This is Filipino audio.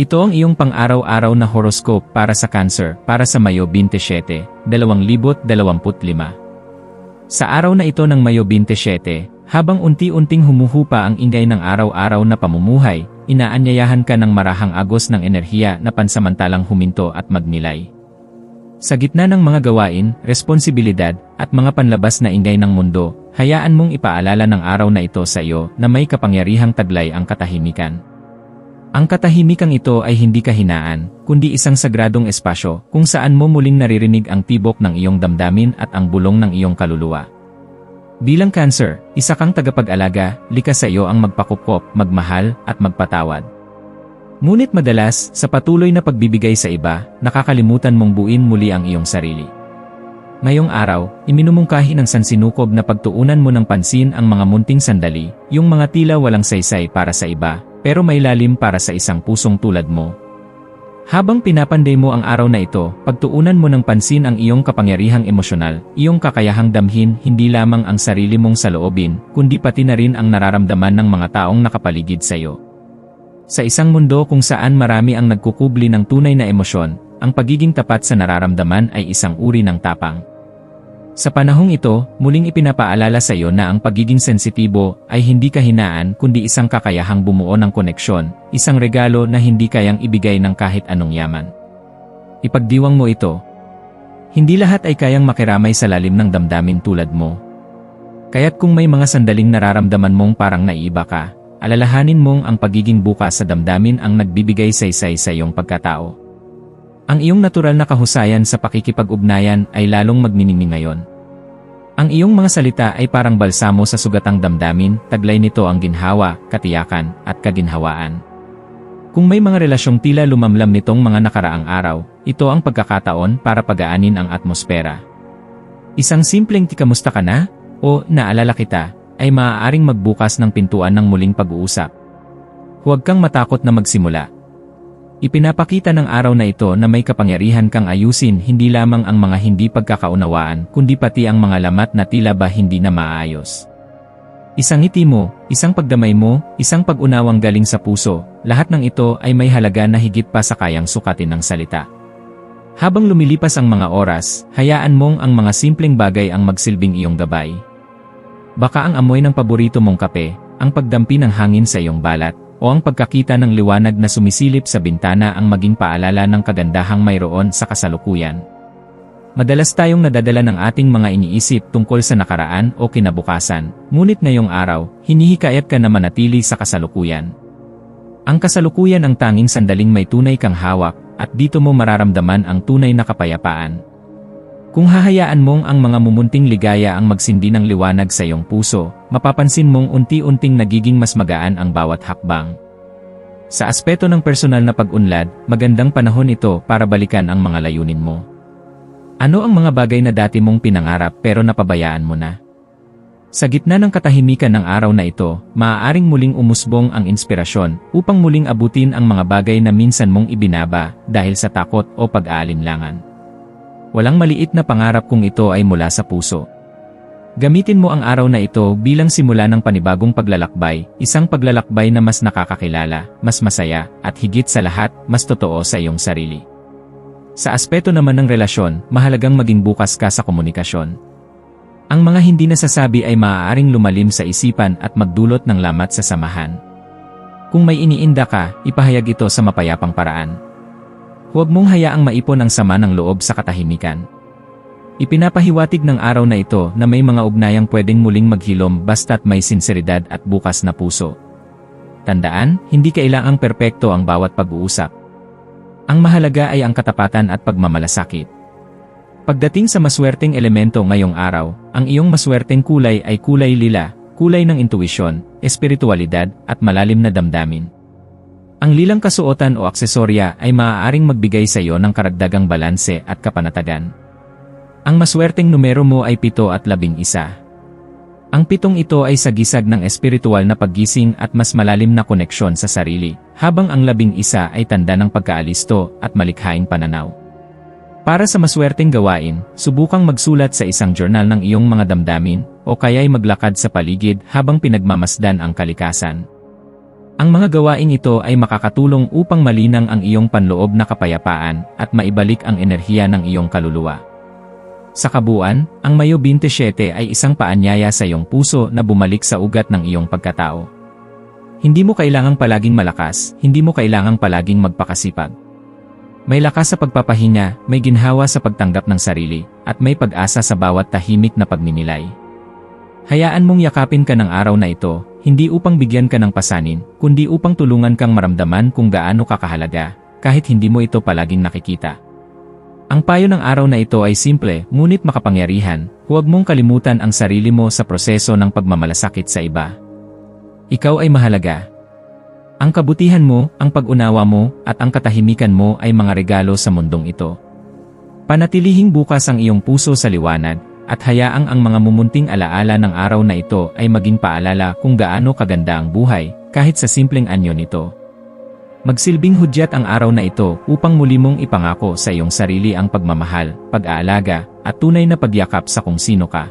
Ito ang iyong pang-araw-araw na horoscope para sa Cancer para sa Mayo 27, 2025. Sa araw na ito ng Mayo 27, habang unti-unting humuhupa ang ingay ng araw-araw na pamumuhay, inaanyayahan ka ng marahang agos ng enerhiya na pansamantalang huminto at magnilay. Sa gitna ng mga gawain, responsibilidad, at mga panlabas na ingay ng mundo, hayaan mong ipaalala ng araw na ito sa iyo na may kapangyarihang taglay ang katahimikan. Ang katahimikang ito ay hindi kahinaan, kundi isang sagradong espasyo kung saan mo muling naririnig ang tibok ng iyong damdamin at ang bulong ng iyong kaluluwa. Bilang cancer, isa kang tagapag-alaga, likas sa iyo ang magpakupkop, magmahal, at magpatawad. Ngunit madalas, sa patuloy na pagbibigay sa iba, nakakalimutan mong buin muli ang iyong sarili. Ngayong araw, iminumungkahi ng sansinukob na pagtuunan mo ng pansin ang mga munting sandali, yung mga tila walang saysay para sa iba, pero may lalim para sa isang pusong tulad mo. Habang pinapanday mo ang araw na ito, pagtuunan mo ng pansin ang iyong kapangyarihang emosyonal, iyong kakayahang damhin hindi lamang ang sarili mong saloobin, kundi pati na rin ang nararamdaman ng mga taong nakapaligid sa iyo. Sa isang mundo kung saan marami ang nagkukubli ng tunay na emosyon, ang pagiging tapat sa nararamdaman ay isang uri ng tapang. Sa panahong ito, muling ipinapaalala sa iyo na ang pagiging sensitibo ay hindi kahinaan kundi isang kakayahang bumuo ng koneksyon, isang regalo na hindi kayang ibigay ng kahit anong yaman. Ipagdiwang mo ito. Hindi lahat ay kayang makiramay sa lalim ng damdamin tulad mo. Kaya't kung may mga sandaling nararamdaman mong parang naiiba ka, alalahanin mong ang pagiging bukas sa damdamin ang nagbibigay saysay sa iyong pagkatao. Ang iyong natural na kahusayan sa pakikipag-ugnayan ay lalong magniningning ngayon. Ang iyong mga salita ay parang balsamo sa sugatang damdamin, taglay nito ang ginhawa, katiyakan, at kaginhawaan. Kung may mga relasyong tila lumamlam nitong mga nakaraang araw, ito ang pagkakataon para pagaanin ang atmosfera. Isang simpleng tikamusta ka na? O naalala kita, ay maaaring magbukas ng pintuan ng muling pag-uusap. Huwag kang matakot na magsimula, Ipinapakita ng araw na ito na may kapangyarihan kang ayusin hindi lamang ang mga hindi pagkakaunawaan kundi pati ang mga lamat na tila ba hindi na maayos. Isang ngiti mo, isang pagdamay mo, isang pag-unawang galing sa puso, lahat ng ito ay may halaga na higit pa sa kayang sukatin ng salita. Habang lumilipas ang mga oras, hayaan mong ang mga simpleng bagay ang magsilbing iyong gabay. Baka ang amoy ng paborito mong kape, ang pagdampi ng hangin sa iyong balat, o ang pagkakita ng liwanag na sumisilip sa bintana ang maging paalala ng kagandahang mayroon sa kasalukuyan. Madalas tayong nadadala ng ating mga iniisip tungkol sa nakaraan o kinabukasan, ngunit ngayong araw, hinihikayat ka na manatili sa kasalukuyan. Ang kasalukuyan ang tanging sandaling may tunay kang hawak, at dito mo mararamdaman ang tunay na kapayapaan. Kung hahayaan mong ang mga mumunting ligaya ang magsindi ng liwanag sa iyong puso, mapapansin mong unti-unting nagiging mas magaan ang bawat hakbang. Sa aspeto ng personal na pag-unlad, magandang panahon ito para balikan ang mga layunin mo. Ano ang mga bagay na dati mong pinangarap pero napabayaan mo na? Sa gitna ng katahimikan ng araw na ito, maaaring muling umusbong ang inspirasyon upang muling abutin ang mga bagay na minsan mong ibinaba dahil sa takot o pag-aalinlangan. Walang maliit na pangarap kung ito ay mula sa puso. Gamitin mo ang araw na ito bilang simula ng panibagong paglalakbay, isang paglalakbay na mas nakakakilala, mas masaya, at higit sa lahat, mas totoo sa iyong sarili. Sa aspeto naman ng relasyon, mahalagang maging bukas ka sa komunikasyon. Ang mga hindi nasasabi ay maaaring lumalim sa isipan at magdulot ng lamat sa samahan. Kung may iniinda ka, ipahayag ito sa mapayapang paraan. Huwag mong hayaang maipon ang sama ng loob sa katahimikan. Ipinapahiwatig ng araw na ito na may mga ugnayang pwedeng muling maghilom basta't may sinseridad at bukas na puso. Tandaan, hindi kailangang perpekto ang bawat pag-uusap. Ang mahalaga ay ang katapatan at pagmamalasakit. Pagdating sa maswerteng elemento ngayong araw, ang iyong maswerteng kulay ay kulay lila, kulay ng intuisyon, espiritualidad, at malalim na damdamin. Ang lilang kasuotan o aksesorya ay maaaring magbigay sa iyo ng karagdagang balanse at kapanatagan. Ang maswerteng numero mo ay 7 at 11. Ang pitong ito ay sagisag ng espiritual na paggising at mas malalim na koneksyon sa sarili, habang ang labing isa ay tanda ng pagkaalisto at malikhaing pananaw. Para sa maswerteng gawain, subukang magsulat sa isang journal ng iyong mga damdamin o kaya'y maglakad sa paligid habang pinagmamasdan ang kalikasan. Ang mga gawain ito ay makakatulong upang malinang ang iyong panloob na kapayapaan at maibalik ang enerhiya ng iyong kaluluwa. Sa kabuuan, ang Mayo 27 ay isang paanyaya sa iyong puso na bumalik sa ugat ng iyong pagkatao. Hindi mo kailangang palaging malakas, hindi mo kailangang palaging magpakasipag. May lakas sa pagpapahinga, may ginhawa sa pagtanggap ng sarili, at may pag-asa sa bawat tahimik na pagninilay. Hayaan mong yakapin ka ng araw na ito, hindi upang bigyan ka ng pasanin, kundi upang tulungan kang maramdaman kung gaano kakahalaga, kahit hindi mo ito palaging nakikita. Ang payo ng araw na ito ay simple, ngunit makapangyarihan, huwag mong kalimutan ang sarili mo sa proseso ng pagmamalasakit sa iba. Ikaw ay mahalaga. Ang kabutihan mo, ang pag-unawa mo, at ang katahimikan mo ay mga regalo sa mundong ito. Panatilihing bukas ang iyong puso sa liwanag, at hayaang ang mga mumunting alaala ng araw na ito ay maging paalala kung gaano kaganda ang buhay, kahit sa simpleng anyo nito. Magsilbing hudyat ang araw na ito upang muli mong ipangako sa iyong sarili ang pagmamahal, pag-aalaga, at tunay na pagyakap sa kung sino ka.